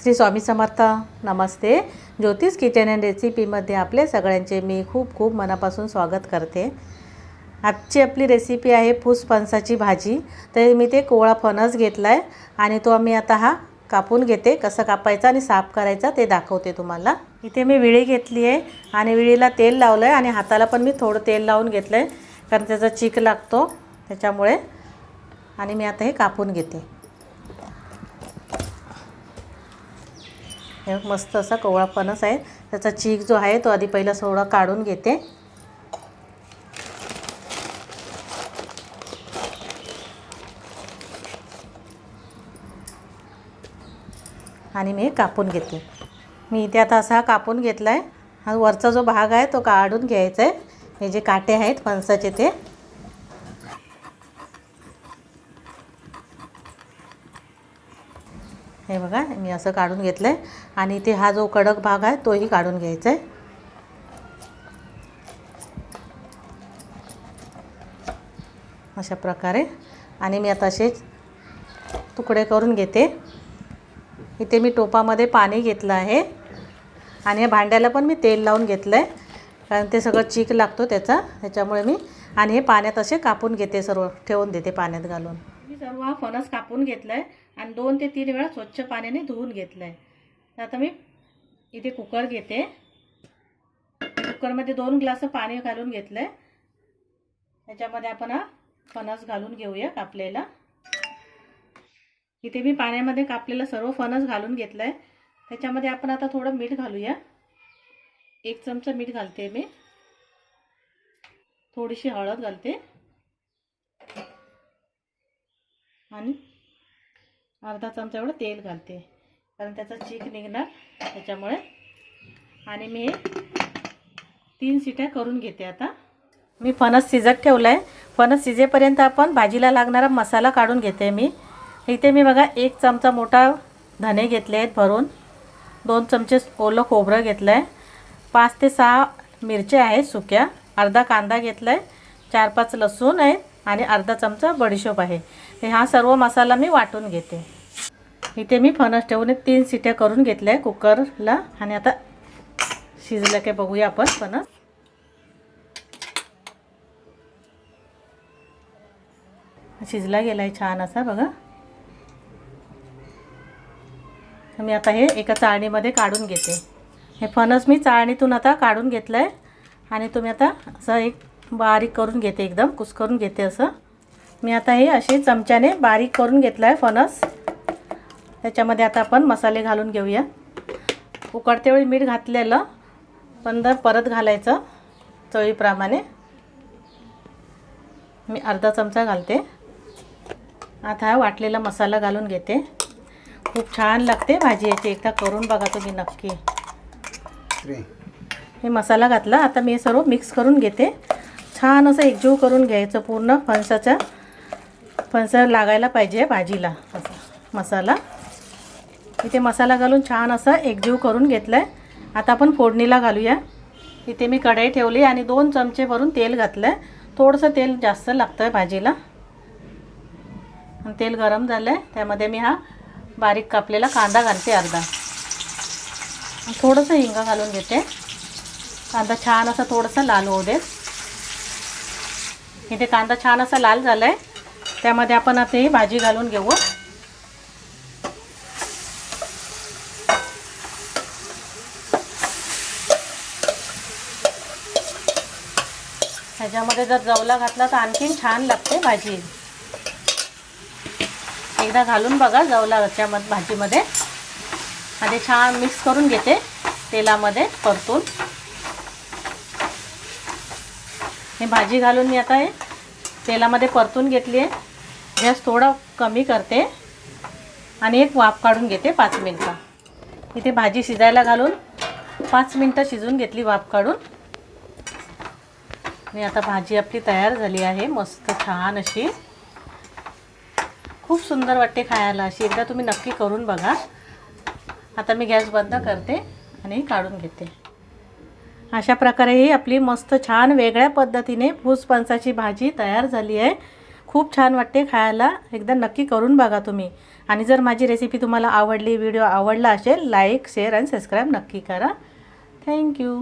श्री स्वामी समर्थ. नमस्ते. ज्योतिष kitchen and रेसिपीमध्ये आपले सगळ्यांचे मी खूप खूप मनापासून स्वागत करते. आजची आपली रेसिपी आहे फणसाची भाजी. तर मी ते कोवळा फणस घेतला आहे आणि तो आम्ही आता हा कापून घेते. कसं कापायचं आणि साफ करायचा ते दाखवते तुम्हाला. इथे मी विळी घेतली आहे आणि विळीला तेल लावलं आहे आणि हाताला पण मी थोडं तेल लावून घेतलं आहे कारण त्याचा चीक लागतो त्याच्यामुळे आणि मी आता हे कापून घेते. हे मस्त असा कोवळा आहे. त्याचा चीक जो आहे तो आधी पहिला सोडा काढून घेते. आणि मी कापून घेते. मी इथे आता असा कापून घेतला आहे हा वरचा जो भाग आहे तो काढून घ्यायचा आहे. हे जे काटे आहेत फणसाचे ते. हे बघा मी असं काढून घेतलं आहे आणि इथे हा जो कडक भाग आहे तोही काढून घ्यायचा आहे अशा प्रकारे. आणि मी आता असेच तुकडे करून घेते. इथे मी टोपामध्ये पाणी घेतलं आहे. आणि या भांड्याला पण मी तेल लावून घेतलं आहे कारण ते सगळं चीक लागतो त्याचा त्याच्यामुळे मी आणि हे पाण्यात असे कापून घेते सर्व ठेवून देते पाण्यात घालून. मी सर्व हा फणस कापून घेतला आहे आणि दोन ते तीन वेळा स्वच्छ पाण्याने धुवून घेतलं आहे तर आता मी इथे कुकर घेते. कुकरमध्ये दोन ग्लास पाणी घालून घेतलं आहे त्याच्यामध्ये आपण हा फणस घालून घेऊया कापलेला. इथे मी पाण्यामध्ये कापलेलं सर्व फणस घालून घेतलं आहे त्याच्यामध्ये आपण आता थोडं मीठ घालूया. एक चमचा मीठ घालते मी. थोडीशी हळद घालते. आणि अर्धा चमचा एवढं तेल घालते. कारण त्याचा चीक निघणार त्याच्यामुळे. आणि मी तीन सिट्या करून घेते आता. मी फणस शिजत ठेवला आहे फणस शिजेपर्यंत आपण भाजीला लागणारा मसाला काढून घेते मी. इथे मी बघा एक चमचा मोठा धने घेतले आहेत भरून. दोन चमचे ओलं खोबरं घेतलं आहे पाच ते सहा मिरच्या आहेत सुक्या. अर्धा कांदा घेतला आहे चार पाच लसूण आहेत आणि अर्धा चमचा बडीशोप आहे. हे हा सर्व मसाला मी वाटून घेते. इथे मी फणस ठेवून एक तीन सिट्या करून घेतल्या आहे कुकरला. आणि आता शिजलं काय बघूया आपण फणस. शिजला गेला आहे छान असा बघा. मी आता हे एका चाळणीमध्ये काढून घेते. हे फणस मी चाळणीतून आता काढून घेतलं आहे आणि तुम्ही आता असं एक बारीक करून घेते एकदम कुस करून घेते असं. मी आता हे असे चमच्याने बारीक करून घेतलं आहे फणस. त्याच्यामध्ये आता आपण मसाले घालून घेऊया. उकडते वेळी मीठ घातलेलं पण दर परत घालायचं चवीप्रमाणे. मी अर्धा चमचा घालते. आता हा वाटलेला मसाला घालून घेते. खूप छान लागते भाजी याची. एकदा करून बघा तुम्ही नक्की. हे मसाला घातला. आता मी सर्व मिक्स करून घेते. छान असं एकजीव करून घ्यायचं पूर्ण फणसाचा. फणस लागायला पाहिजे भाजीला असा. मसाला. इथे मसाला घालून छान असं एकजीव करून घेतलं आहे आता आपण फोडणीला घालूया. इथे मी कढई ठेवली आणि दोन चमचे भरून तेल घातलं आहे थोडंसं तेल जास्त लागतं आहे भाजीला तेल गरम झालं आहे त्यामध्ये मी हा बारीक कापलेला कांदा घालते अर्धा. थोडंसं हिंग घालून घेते. कांदा छान असा थोडंसं लाल होऊ दे इथे कांदा छान असा लाल झाला आहे त्यामध्ये आपण आता ही भाजी घालून घेऊ ह्याच्यामध्ये जर जवला घातला तर आणखीन छान लागते भाजी. एकदा घालून बघा जवला ह्याच्यामध्ये भाजीमध्ये. आणि छान मिक्स करून घेते तेलामध्ये परतून. हे भाजी घालून मी आता हे तेलामध्ये परतून घेतली आहे. गॅस थोडा कमी करते आणि एक वाफ काढून घेते पाच मिनटं. इथे भाजी शिजायला घालून पाच मिनटं शिजून घेतली वाफ काढून. आणि आता भाजी आपली तयार झाली आहे मस्त छान अशी. खूप सुंदर वाटते खायला अशी. एकदा तुम्ही नक्की करून बघा. आता मी गॅस बंद करते आणि काढून घेते. अशा प्रकारे ही आपली मस्त छान वेगळ्या पद्धतीने भूसपंचाची भाजी तयार झाली आहे. खूप छान वाटते खायला. एकदा नक्की करून बघा तुम्ही. आणि जर माझी रेसिपी तुम्हाला आवडली व्हिडिओ आवडला असेल लाईक शेअर आणि सबस्क्राईब नक्की करा. थँक्यू